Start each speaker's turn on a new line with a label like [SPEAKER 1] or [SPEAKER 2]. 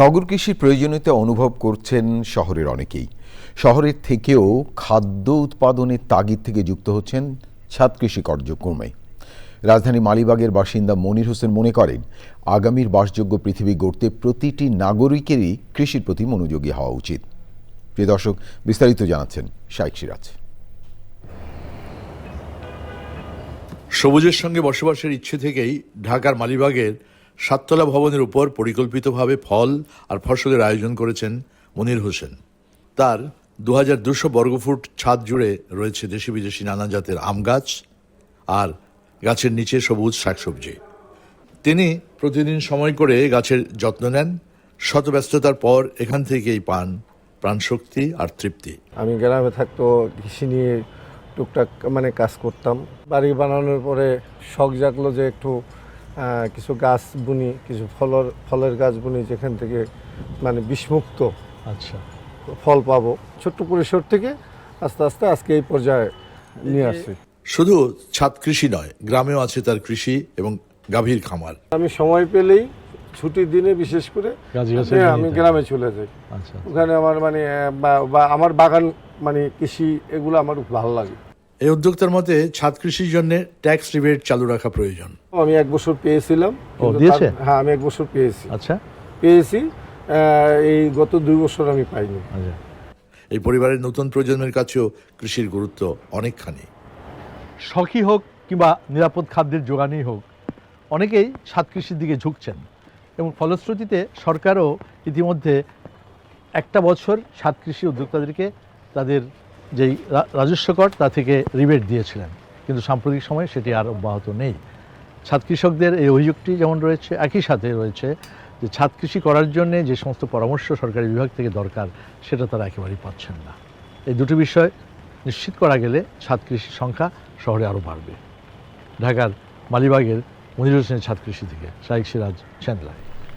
[SPEAKER 1] নগর কৃষির প্রয়োজনীয়তা অনুভব করছেন শহরের অনেকেই। শহরের থেকেও খাদ্য উৎপাদনের তাগিদ থেকে যুক্ত হচ্ছেন ছাদ কৃষি কার্যক্রমে। রাজধানী মালিবাগের বাসিন্দা মনির হোসেন মনে করেন, আগামীর বাসযোগ্য পৃথিবী গড়তে প্রতিটি নাগরিকেরই কৃষির প্রতি মনোযোগী হওয়া উচিত। প্রিয় দর্শক, বিস্তারিত জানাচ্ছেন শাইক সিরাজ।
[SPEAKER 2] সবুজের সঙ্গে বসবাসের ইচ্ছে থেকেই ঢাকার মালিবাগের সাততলা ভবনের উপর পরিকল্পিতভাবে ফল আর ফসলের আয়োজন করেছেন মনির হোসেন। তার দু হাজার দুশো বর্গফুট ছাদ জুড়ে রয়েছে দেশি বিদেশি নানা জাতের আম গাছ আর গাছের নিচে সবুজ শাকসবজি। তিনি প্রতিদিন সময় করে গাছের যত্ন নেন শত ব্যস্ততার পর এখান থেকেই পান প্রাণশক্তি আর তৃপ্তি।
[SPEAKER 3] আমি গ্রামে থাকতো, কৃষি নিয়ে টুকটাক মানে কাজ করতাম। বাড়ি বানানোর পরে শখ জাগলো যে একটু কিছু গাছ বুনি কিছু ফলর ফলের গাছ বুনি যেখান থেকে মানে বিষমুক্ত
[SPEAKER 4] আচ্ছা।
[SPEAKER 3] ফল পাবো। ছোট্ট পরিসর থেকে আস্তে আস্তে আজকে এই পর্যায়ে নিয়ে আসছি।
[SPEAKER 2] শুধু ছাদ কৃষি নয় গ্রামেও আছে তার কৃষি এবং গাভীর খামার।
[SPEAKER 3] আমি সময় পেলেই ছুটির দিনে বিশেষ করে হ্যাঁ, আমি গ্রামে চলে যাই।
[SPEAKER 4] আচ্ছা।
[SPEAKER 3] ওখানে আমার মানে বা- বা আমার বাগান মানে কৃষি এগুলো আমার খুব ভালো লাগে।
[SPEAKER 2] এই উদ্যোক্তার মতে ছাদ কৃষির জন্য ট্যাক্স রিবেট চালু রাখা প্রয়োজন।
[SPEAKER 3] আমি এক বছর পেয়েছিলাম।
[SPEAKER 4] দিয়েছে?
[SPEAKER 3] তার- হ্যাঁ আমি এক বছর পেয়েছি।
[SPEAKER 4] আচ্ছা।
[SPEAKER 3] পেয়েছি এই গত দুই বছর আমি পাইনি।
[SPEAKER 4] আচ্ছা।
[SPEAKER 2] এই পরিবারের নতুন প্রজন্মের কাছেও কৃষির গুরুত্ব অনেকখানি।
[SPEAKER 4] শখই হোক কিংবা নিরাপদ খাদ্যের যোগানই হোক অনেকেই ছাদ কৃষির দিকে ঝুঁকছেন এবং ফলশ্রুতিতে সরকারও ইতিমধ্যে একটা বছর ছাদ কৃষি উদ্যোক্তাদেরকে তাদের যেই রাজস্ব কর তা থেকে রিবেট দিয়েছিলেন। কিন্তু সাম্প্রতিক সময়ে সেটি আর অব্যাহত নেই। ছাদ কৃষকদের এই অভিযোগটি যেমন রয়েছে, একই সাথে রয়েছে যে ছাদ কৃষি করার জন্য যে সমস্ত পরামর্শ সরকারি বিভাগ থেকে দরকার, সেটা তারা একেবারেই পাচ্ছেন না। এই দুটি বিষয় নিশ্চিত করা গেলে ছাদ কৃষির সংখ্যা শহরে আরও বাড়বে। ঢাকার মালিবাগের মনির হোসেনের ছাদ কৃষি থেকে শাহিক সিরাজ চ্যানেলায়